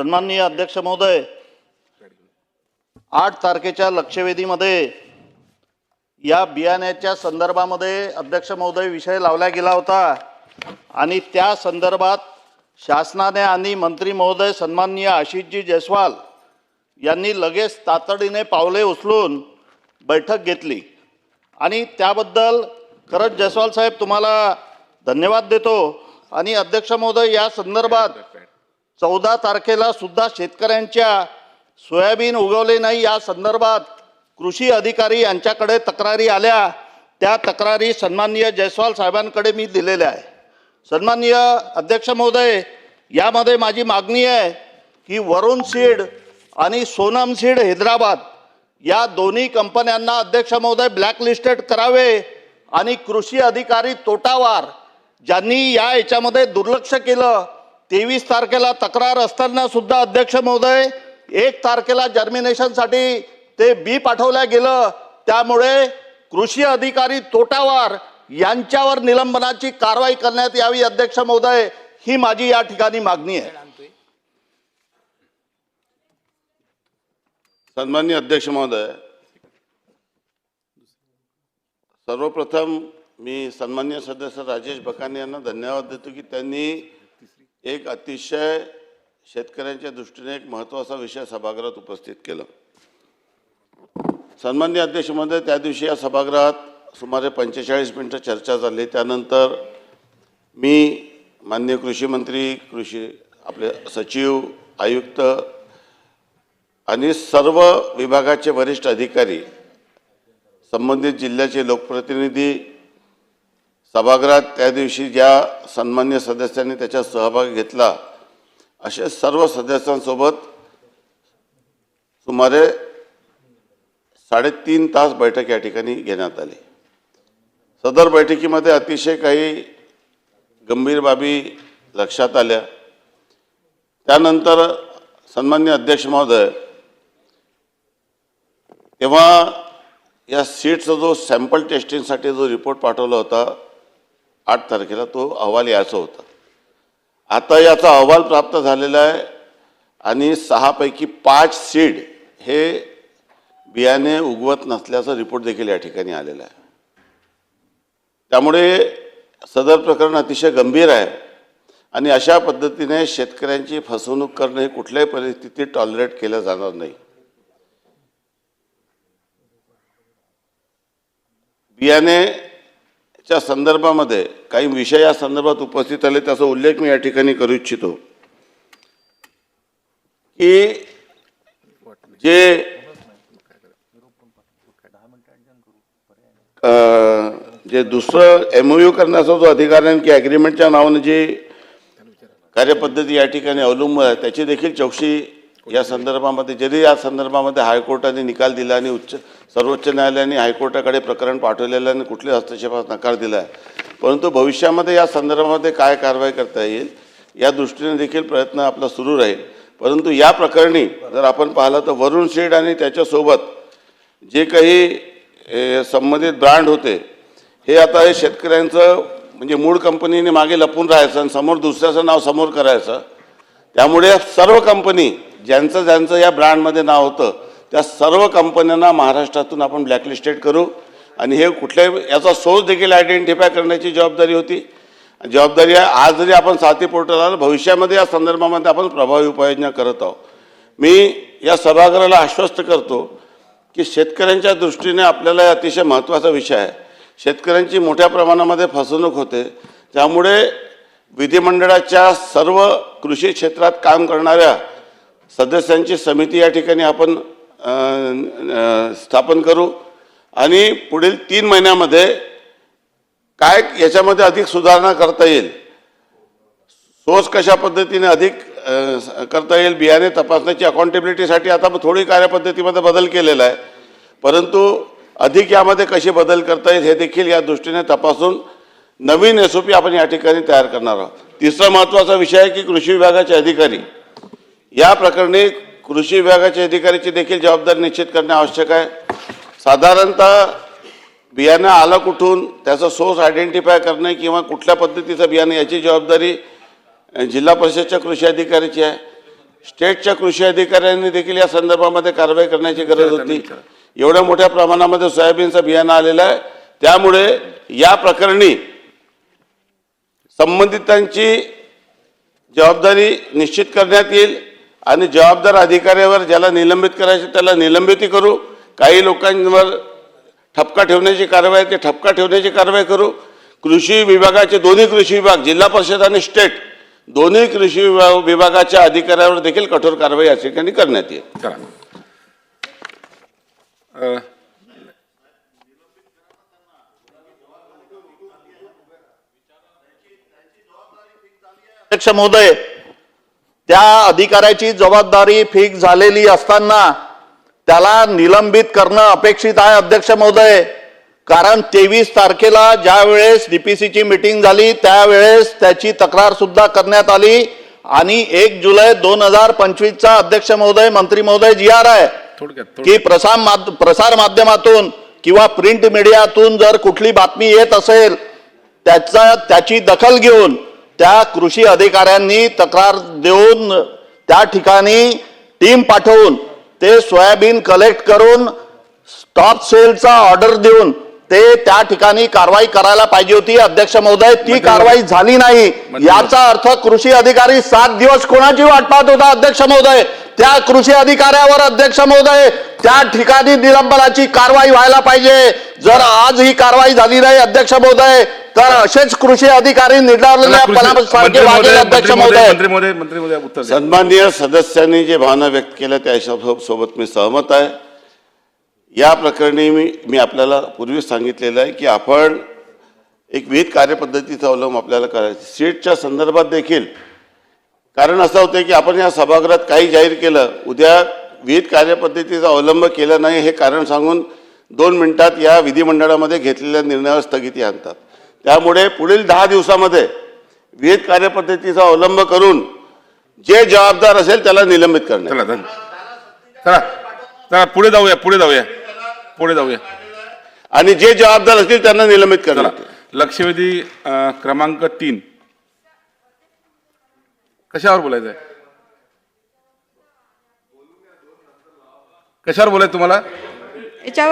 सन्माननीय अध्यक्ष महोदय आठ तारखेच्या लक्षवेधीमध्ये या बियाण्याच्या संदर्भामध्ये अध्यक्ष महोदय विषय लावला गेला होता आणि त्या संदर्भात शासनाने आणि मंत्री महोदय सन्माननीय आशिषजी जयस्वाल यांनी लगेच तातडीने पावले उचलून बैठक घेतली. आणि त्याबद्दल खरंच जयस्वाल साहेब तुम्हाला धन्यवाद देतो. आणि अध्यक्ष महोदय या संदर्भात चौदा तारखेला सुद्धा शेतकऱ्यांच्या सोयाबीन उगवले नाही. या संदर्भात कृषी अधिकारी यांच्याकडे तक्रारी आल्या. त्या तक्रारी सन्माननीय जयस्वाल साहेबांकडे मी दिलेल्या आहे सन्माननीय अध्यक्ष महोदय यामध्ये माझी मागणी आहे की वरुण सीड आणि सोनम सीड हैदराबाद या दोन्ही कंपन्यांना अध्यक्ष महोदय ब्लॅकलिस्टेड करावे आणि कृषी अधिकारी तोटावार ज्यांनी या याच्यामध्ये दुर्लक्ष केलं तेवीस तारखेला तक्रार असताना सुद्धा अध्यक्ष महोदय एक तारखेला जर्मिनेशनसाठी ते बी पाठवल्या गेलं. त्यामुळे कृषी अधिकारी तोटावार यांच्यावर निलंबनाची कारवाई करण्यात यावी अध्यक्ष महोदय ही माझी या ठिकाणी मागणी आहे. सन्मान्य अध्यक्ष महोदय सर्वप्रथम मी सन्मान्य सदस्य राजेश बकाने यांना धन्यवाद देतो की त्यांनी एक अतिशय शेतकऱ्यांच्या दृष्टीने एक महत्त्वाचा विषय सभागृहात उपस्थित केला. सन्मान्य अध्यक्ष महोदय त्या दिवशी या सभागृहात सुमारे पंचेचाळीस मिनटं चर्चा झाली. त्यानंतर मी माननीय कृषी मंत्री कृषी आपले सचिव आयुक्त आणि सर्व विभागाचे वरिष्ठ अधिकारी संबंधित जिल्ह्याचे लोकप्रतिनिधी सभागृहात त्या दिवशी ज्या सन्मान्य सदस्यांनी त्याच्यात सहभाग घेतला असे सर्व सदस्यांसोबत सुमारे साडेतीन तास बैठक या ठिकाणी घेण्यात आली. सदर बैठकीमध्ये अतिशय काही गंभीर बाबी लक्षात आल्या. त्यानंतर सन्मान्य अध्यक्ष महोदय तेव्हा या सीटचा जो सॅम्पल टेस्टिंगसाठी जो रिपोर्ट पाठवला होता आठ तारखेला तो अहवाल यायचा होता. आता याचा अहवाल प्राप्त झालेला आहे आणि सहापैकी पाच सीड हे बियाणे उगवत नसल्याचा रिपोर्ट देखील या ठिकाणी आलेला आहे. त्यामुळे सदर प्रकरण अतिशय गंभीर आहे आणि अशा पद्धतीने शेतकऱ्यांची फसवणूक करणं हे कुठल्याही परिस्थितीत टॉलरेट केलं जाणार नाही. बियाणे च्या संदर्भामध्ये काही विषय या संदर्भात उपस्थित आले त्याचा उल्लेख मी या ठिकाणी करू इच्छितो. की जे जे दुसरं एम यू करण्याचा जो अधिकार आहे की ॲग्रीमेंटच्या नावाने जी कार्यपद्धती या ठिकाणी अवलंबून आहे त्याची देखील चौकशी या संदर्भामध्ये जरी या संदर्भामध्ये हायकोर्टाने निकाल दिला आणि उच्च सर्वोच्च न्यायालयाने हायकोर्टाकडे प्रकरण पाठवलेलं आणि कुठल्या हस्तक्षेपास नकार दिला आहे परंतु भविष्यामध्ये या संदर्भामध्ये काय कारवाई करता येईल या दृष्टीने देखील प्रयत्न आपला सुरू राहील. परंतु या प्रकरणी जर आपण पाहिलं तर वरुण शेड आणि त्याच्यासोबत जे काही संबंधित ब्रँड होते हे आता हे शेतकऱ्यांचं म्हणजे मूळ कंपनीने मागे लपून राहायचं आणि समोर दुसऱ्याचं नाव समोर करायचं त्यामुळे सर्व कंपनी ज्यांचं ज्यांचं या ब्रँडमध्ये नाव होतं त्या सर्व कंपन्यांना महाराष्ट्रातून आपण ब्लॅकलिस्टेड करू. आणि हे कुठल्याही याचा सोर्स देखील आयडेंटिफाय करण्याची जबाबदारी होती. जबाबदारी आहे आज जरी आपण साथी पोर्टल आलं भविष्यामध्ये या संदर्भामध्ये आपण प्रभावी उपाययोजना करत आहोत. मी या सभागृहाला आश्वस्त करतो की शेतकऱ्यांच्या दृष्टीने आपल्याला अतिशय महत्त्वाचा विषय आहे. शेतकऱ्यांची मोठ्या प्रमाणामध्ये फसवणूक होते. त्यामुळे विधिमंडळाच्या सर्व कृषी क्षेत्रात काम करणाऱ्या सदस्यांची समिती या ठिकाणी आपण स्थापन करू. आणि पुढील तीन महिन्यामध्ये काय याच्यामध्ये अधिक सुधारणा करता येईल? सोर्स कशा पद्धतीने अधिक करता येईल? बियाणे तपासण्याची अकाउंटेबिलिटीसाठी आता थोडी कार्यपद्धतीमध्ये बदल केलेला आहे. परंतु अधिक यामध्ये कशी बदल करता येईल हे देखील या दृष्टीने तपासून नवीन एस ओ पी आपण या ठिकाणी तयार करणार आहोत. तिसरा महत्त्वाचा विषय आहे की कृषी विभागाचे अधिकारी. या प्रकरणी कृषी विभागाच्या अधिकाऱ्याची देखील जबाबदारी निश्चित करणे आवश्यक आहे. साधारणतः बियाणं आलं कुठून त्याचा सोर्स आयडेंटिफाय करणे किंवा कुठल्या पद्धतीचं बियाणं याची जबाबदारी जिल्हा परिषदच्या कृषी अधिकाऱ्याची आहे. स्टेटच्या कृषी अधिकाऱ्यांनी देखील या संदर्भामध्ये कारवाई करण्याची गरज होती. एवढ्या मोठ्या प्रमाणामध्ये सोयाबीनचं बियाणं आलेलं आहे. त्यामुळे या प्रकरणी संबंधितांची जबाबदारी निश्चित करण्यात येईल आणि जबाबदार अधिकाऱ्यावर ज्याला निलंबित करायचे त्याला निलंबितही करू. काही लोकांवर ठपका ठेवण्याची कारवाई ते ठपका ठेवण्याची कारवाई करू. कृषी विभागाचे दोन्ही कृषी विभाग जिल्हा परिषद आणि स्टेट दोन्ही कृषी विभाग विभागाच्या अधिकाऱ्यावर देखील कठोर कारवाई या ठिकाणी करण्यात येईल. अध्यक्ष महोदय त्या अधिकाऱ्याची जबाबदारी फिक्स झालेली असताना त्याला निलंबित करणं अपेक्षित आहे अध्यक्ष महोदय. कारण तेवीस तारखेला ज्या वेळेस डीपीसीची मिटिंग झाली त्यावेळेस त्याची तक्रार सुद्धा करण्यात आली. आणि एक जुलै दोन हजार पंचवीसचा अध्यक्ष महोदय मंत्री महोदय जी आर आहे की प्रसार प्रसार माध्यमातून किंवा प्रिंट मीडियातून जर कुठली बातमी येत असेल त्याचा त्याची दखल घेऊन त्या कृषी अधिकाऱ्यांनी तक्रार देऊन त्या ठिकाणी टीम पाठवून ते सोयाबीन कलेक्ट करून स्टॉप सेलचा ऑर्डर देऊन ते त्या ठिकाणी कारवाई करायला पाहिजे होती. अध्यक्ष महोदय ती कारवाई झाली नाही. याचा अर्थ कृषी अधिकारी सात दिवस कोणाची वाट पाहत होता अध्यक्ष महोदय? त्या कृषी अधिकाऱ्यावर अध्यक्ष महोदय त्या ठिकाणी निलंबनाची कारवाई व्हायला पाहिजे. जर आज ही कारवाई झाली नाही अध्यक्ष महोदय तर असेच कृषी अधिकारी द्या. सन्माननीय सदस्यांनी जे भावना व्यक्त केल्या त्या हिशोब- सोबत मी सहमत आहे. या प्रकरणी मी मी आपल्याला पूर्वीच सांगितलेलं आहे की आपण एक विहित कार्यपद्धतीचा अवलंब आपल्याला करायचा. सीटच्या संदर्भात देखील. कारण असं होतं की आपण या सभागृहात काही जाहीर केलं उद्या विहित कार्यपद्धतीचा अवलंब केला नाही हे कारण सांगून दोन मिनिटात या विधिमंडळामध्ये घेतलेल्या निर्णयावर स्थगिती आणतात. त्यामुळे पुढील दहा दिवसामध्ये विहित कार्यपद्धतीचा अवलंब करून जे जबाबदार असेल त्याला निलंबित करण्यात चला धन चला चला पुढे जाऊया पुढे जाऊया पुढे जाऊया. आणि जे जबाबदार असतील त्यांना निलंबित चला येईल. लक्षवेधी अ, क्रमांक तीन. कशावर बोलायचं आहे कशावर बोलायचं तुम्हाला? याच्यावर